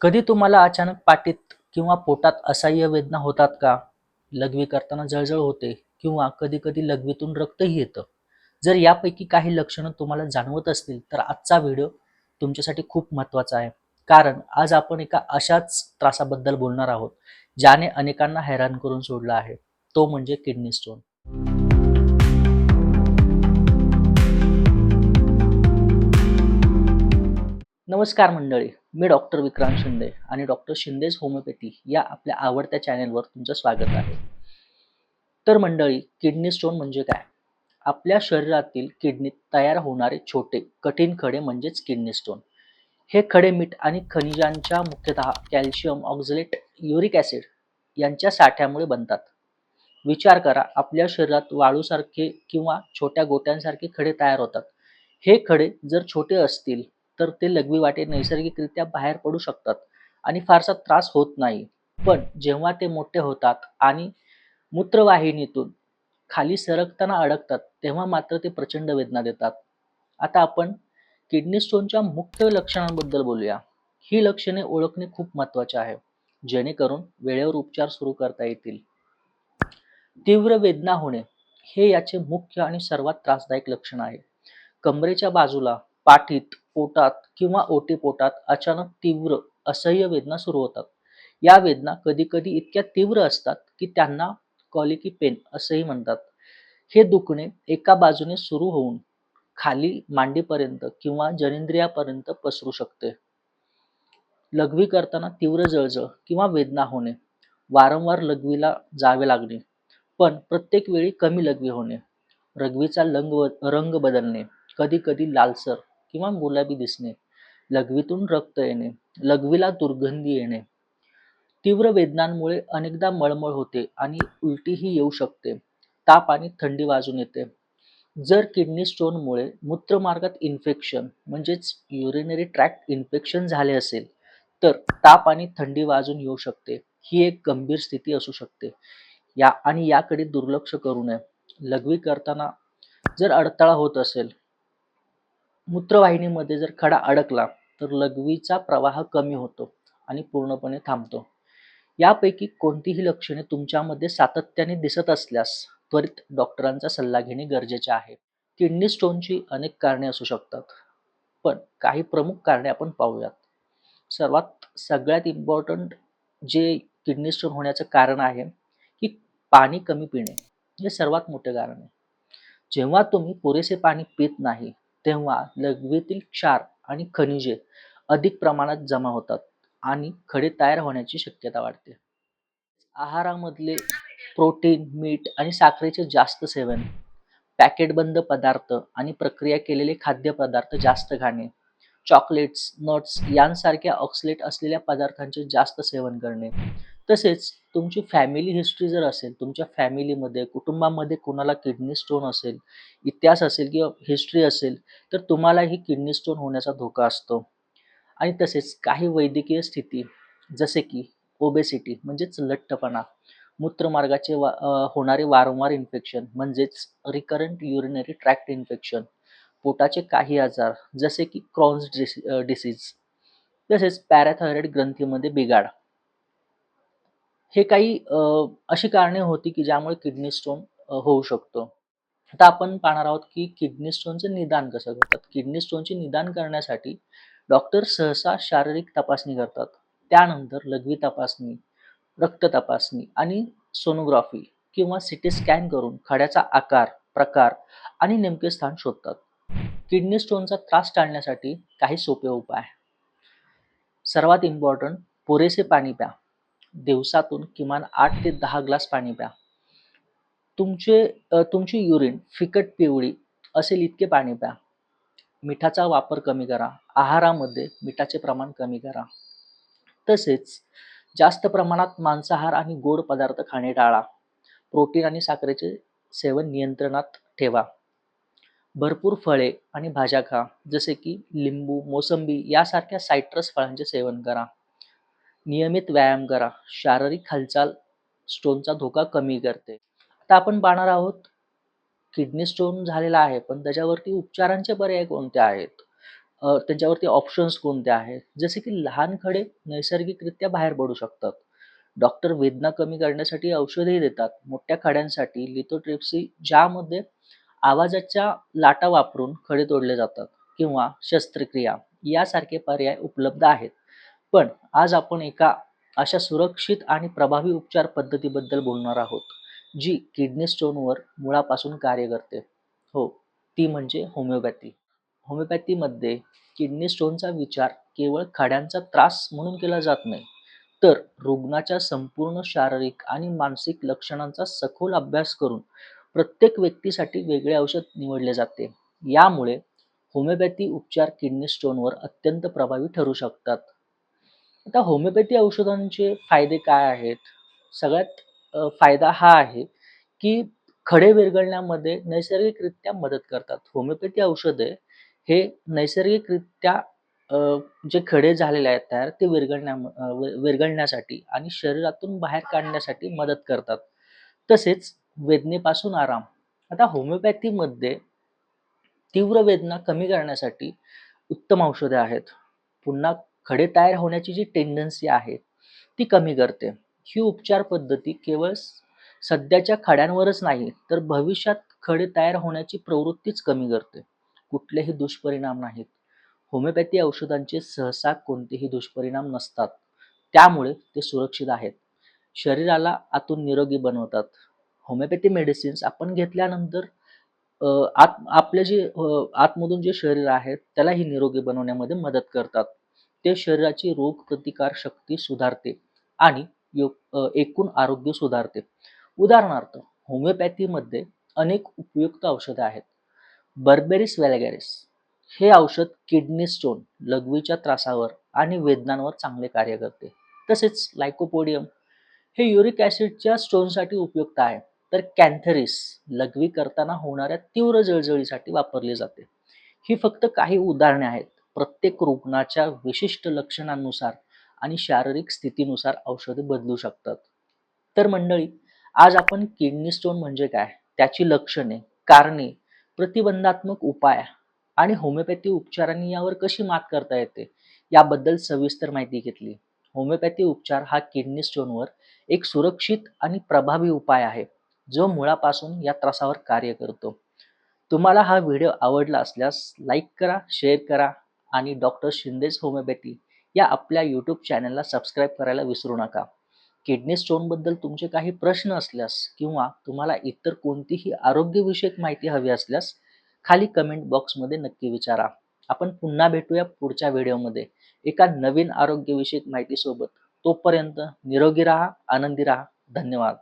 कधी तुम्हाला अचानक पाठीत किंवा पोटात असह्य वेदना होतात का? लघवी करताना जळजळ होते किंवा कधी कधी लघवीतून रक्तही येतं. जर यापैकी काही लक्षणं तुम्हाला जाणवत असतील तर आजचा व्हिडिओ तुमच्यासाठी खूप महत्त्वाचा आहे. कारण आज आपण एका अशाच त्रासाबद्दल बोलणार आहोत ज्याने अनेकांना हैराण करून सोडलं आहे. तो म्हणजे किडनी स्टोन. नमस्कार मंडळी. मी डॉक्टर विक्रांत शिंदे आणि डॉक्टर शिंदेज होमिओपॅथी या आपल्या आवडत्या चॅनेलवर तुमचं स्वागत आहे. तर मंडळी किडनी स्टोन म्हणजे काय? आपल्या शरीरातील किडनीत तयार होणारे छोटे कठीण खडे म्हणजेच किडनी स्टोन. हे खडे मीठ आणि खनिजांच्या मुख्यतः कॅल्शियम ऑक्झलेट युरिक ॲसिड यांच्या साठ्यामुळे बनतात. विचार करा आपल्या शरीरात वाळूसारखे किंवा छोट्या गोट्यांसारखे खडे तयार होतात. हे खडे जर छोटे असतील तर ते लघवी वाटे नैसर्गिकरित्या बाहेर पडू शकतात आणि फारसा त्रास होत नाही. पण जेव्हा ते मोठे होतात आणि मूत्रवाहिनीतून खाली सरकताना अडकतात तेव्हा मात्र ते प्रचंड वेदना देतात. आता आपण किडनी स्टोनच्या मुख्य लक्षणांबद्दल बोलूया. ही लक्षणे ओळखणे खूप महत्त्वाचे आहे. जेणेकरून वेळेवर उपचार सुरू करता येतील. तीव्र वेदना होणे हे याचे मुख्य आणि सर्वात त्रासदायक लक्षण आहे. कमरेच्या बाजूला पाठीत पोटात किंवा ओटीपोटात अचानक तीव्र असह्य वेदना सुरू होतात. या वेदना कधी कधी इतक्या तीव्र असतात की त्यांना कॉलिकी पेन असंही म्हणतात. हे दुखणे एका बाजूने सुरू होऊन खाली मांडीपर्यंत किंवा जनिंद्रियापर्यंत पसरू शकते. लघवी करताना तीव्र जळजळ किंवा वेदना होणे वारंवार लघवीला जावे लागणे पण प्रत्येक वेळी कमी लघवी होणे रघवीचा लंग रंग बदलणे कधी कधी लालसर किंवा गुलाबी दिसणे लघवीतून रक्त येणे लघवीला दुर्गंधी येणे. तीव्र वेदनांमुळे अनेकदा मळमळ होते आणि उलटीही येऊ शकते. ताप आणि थंडी वाजून येते. जर किडनी स्टोनमुळे मूत्रमार्गात इन्फेक्शन म्हणजेच युरिनरी ट्रॅक्ट इन्फेक्शन झाले असेल तर ताप आणि थंडी वाजून येऊ शकते. ही एक गंभीर स्थिती असू शकते. या आणि याकडे दुर्लक्ष करू नये. लघवी करताना जर अडथळा होत असेल मूत्रवाहिनीमध्ये जर खडा अडकला तर लघवीचा प्रवाह कमी होतो आणि पूर्णपणे थांबतो. यापैकी कोणतीही लक्षणे तुमच्यामध्ये सातत्याने दिसत असल्यास त्वरित डॉक्टरांचा सल्ला घेणे गरजेचे आहे. किडनी स्टोनची अनेक कारणे असू शकतात पण काही प्रमुख कारणे आपण पाहूयात. सर्वात सगळ्यात इम्पॉर्टंट जे किडनी स्टोन होण्याचं कारण आहे की पाणी कमी पिणे. हे सर्वात मोठे कारण आहे. जेव्हा तुम्ही पुरेसे पाणी पित नाही तेव्हा लघवीतील क्षार आणि खनिजे अधिक प्रमाणात जमा होतात आणि खडे तयार होण्याची शक्यता वाढते. आहारामधले प्रोटीन मीठ आणि साखरेचे जास्त सेवन पॅकेटबंद पदार्थ आणि प्रक्रिया केलेले खाद्यपदार्थ जास्त खाणे चॉकलेट्स नट्स यांसारख्या ऑक्सलेट असलेल्या पदार्थांचे जास्त सेवन करणे तसेच तुमची फॅमिली हिस्ट्री जर असेल तुमच्या फॅमिलीमध्ये कुटुंबामध्ये कोणाला किडनी स्टोन असेल इतिहास असेल किंवा हिस्ट्री असेल तर तुम्हालाही किडनी स्टोन होण्याचा धोका असतो. आणि तसेच काही वैद्यकीय स्थिती जसे की ओबेसिटी म्हणजेच लठ्ठपणा मूत्रमार्गाचे वा होणारे वारंवार इन्फेक्शन म्हणजेच रिकरंट युरिनरी ट्रॅक्ट इन्फेक्शन पोटाचे काही आजार जसे की क्रॉन्स डिस डिसीज तसेच पॅराथायरॉइड ग्रंथीमध्ये बिघाड. हे काही अशी कारणे होती की ज्यामुळे किडनी स्टोन होऊ शकतो. आता आपण पाहणार आहोत की किडनी स्टोनचे निदान कसं करतात. किडनी स्टोनचे निदान करण्यासाठी डॉक्टर सहसा शारीरिक तपासणी करतात. त्यानंतर लघवी तपासणी रक्त तपासणी आणि सोनोग्राफी किंवा सिटी स्कॅन करून खड्याचा आकार प्रकार आणि नेमके स्थान शोधतात. किडनी स्टोनचा त्रास टाळण्यासाठी काही सोपे उपाय. सर्वात इम्पॉर्टंट पुरेसे पाणी प्या. दिवसातून किमान आठ ते दहा ग्लास पाणी प्या. तुमचे तुमची युरिन फिकट पिवळी असेल इतके पाणी प्या. मिठाचा वापर कमी करा. आहारामध्ये मिठाचे प्रमाण कमी करा. तसेच जास्त प्रमाणात मांसाहार आणि गोड पदार्थ खाणे टाळा. प्रोटीन आणि साखरेचे सेवन नियंत्रणात ठेवा. भरपूर फळे आणि भाज्या खा. जसे की लिंबू मोसंबी यासारख्या सायट्रस फळांचे सेवन करा. नियमित व्यायाम करा. शारीरिक हालचाल स्टोनचा धोका कमी करते. आता आपण पाहणार आहोत किडनी स्टोन झालेला आहे पण त्याच्यावरती उपचारांचे पर्याय कोणते आहेत? त्यांच्यावरती ऑप्शन्स कोणते आहेत? जसे की लहान खडे नैसर्गिकरित्या बाहेर पडू शकतात. डॉक्टर वेदना कमी करण्यासाठी औषधही देतात. मोठ्या खड्यांसाठी लिथोट्रिप्सी ज्यामध्ये आवाजाच्या लाटा वापरून खडे तोडले जातात किंवा शस्त्रक्रिया यासारखे पर्याय उपलब्ध आहेत. पण आज आपण एका अशा सुरक्षित आणि प्रभावी उपचार पद्धतीबद्दल बोलणार आहोत जी किडनी स्टोनवर मुळापासून कार्य करते. हो ती म्हणजे होमिओपॅथी. होमिओपॅथीमध्ये किडनी स्टोनचा विचार केवळ खड्यांचा त्रास म्हणून केला जात नाही तर रुग्णाच्या संपूर्ण शारीरिक आणि मानसिक लक्षणांचा सखोल अभ्यास करून प्रत्येक व्यक्तीसाठी वेगळे औषध निवडले जाते. यामुळे होमिओपॅथी उपचार किडनी स्टोनवर अत्यंत प्रभावी ठरू शकतात. आता होमिओपॅथी औषधांचे फायदे काय आहेत? सगळ्यात अ, फायदा हा आहे की खडे विरघळण्यामध्ये नैसर्गिकरित्या मदत करतात. होमिओपॅथी औषधे हे नैसर्गिकरित्या अ, जे खडे झालेले आहेत तयार ते विरघळण्या अ, वि- विरघळण्यासाठी आणि शरीरातून बाहेर काढण्यासाठी मदत करतात. तसेच वेदनेपासून आराम. आता होमिओपॅथीमध्ये तीव्र वेदना कमी करण्यासाठी उत्तम औषधे आहेत. पुन्हा खडे तयार होण्याची जी टेंडन्सी आहे ती कमी करते. ही उपचार पद्धती केवळ सध्याच्या खड्यांवरच नाही तर भविष्यात खडे तयार होण्याची प्रवृत्तीच कमी करते. कुठलेही दुष्परिणाम नाहीत. होमिओपॅथी औषधांचे सहसा कोणतेही दुष्परिणाम नसतात. त्यामुळे ते सुरक्षित आहेत. शरीराला आतून निरोगी बनवतात. होमिओपॅथी मेडिसिन्स आपण घेतल्यानंतर आत आपले जे आतमधून जे शरीर आहे त्यालाही निरोगी बनवण्यामध्ये मदत करतात. ते शरीराची रोग प्रतिकार शक्ती सुधारते आणि यो- एकूण आरोग्य सुधारते. उदाहरणार्थ होमिओपॅथीमध्ये अनेक उपयुक्त औषधे आहेत. बर्बेरिस व्हॅलगॅरिस हे औषध किडनी स्टोन लघवीच्या त्रासावर आणि वेदनांवर चांगले कार्य करते. तसेच लायकोपोडियम हे युरिक ॲसिडच्या स्टोनसाठी उपयुक्त आहे. तर कॅन्थेरिस लघवी करताना होणाऱ्या तीव्र जळजळीसाठी वापरली जाते. ही फक्त काही उदाहरणे आहेत. प्रत्येक रुग्णाच्या विशिष्ट लक्षणांनुसार आणि शारीरिक स्थितीनुसार औषधे बदलू शकतात. तर मंडळी आज आपण किडनी स्टोन म्हणजे काय त्याची लक्षणे कारणे प्रतिबंधात्मक उपाय आणि होमिओपॅथी उपचारांनी यावर कशी मात करता येते याबद्दल सविस्तर माहिती घेतली. होमिओपॅथी उपचार हा किडनी स्टोनवर एक सुरक्षित आणि प्रभावी उपाय आहे जो मुळापासून या त्रासावर कार्य करतो. तुम्हाला हा व्हिडिओ आवडला असल्यास लाईक करा शेअर करा आणि डॉक्टर शिंदेच होमिओपॅथी या आपल्या यूट्यूब चॅनलला सबस्क्राईब करायला विसरू नका. किडनी स्टोनबद्दल तुमचे काही प्रश्न असल्यास किंवा तुम्हाला इतर कोणतीही आरोग्यविषयक माहिती हवी असल्यास खाली कमेंट बॉक्समध्ये नक्की विचारा. आपण पुन्हा भेटूया पुढच्या व्हिडिओमध्ये एका नवीन आरोग्यविषयक माहितीसोबत. तोपर्यंत निरोगी राहा आनंदी राहा. धन्यवाद.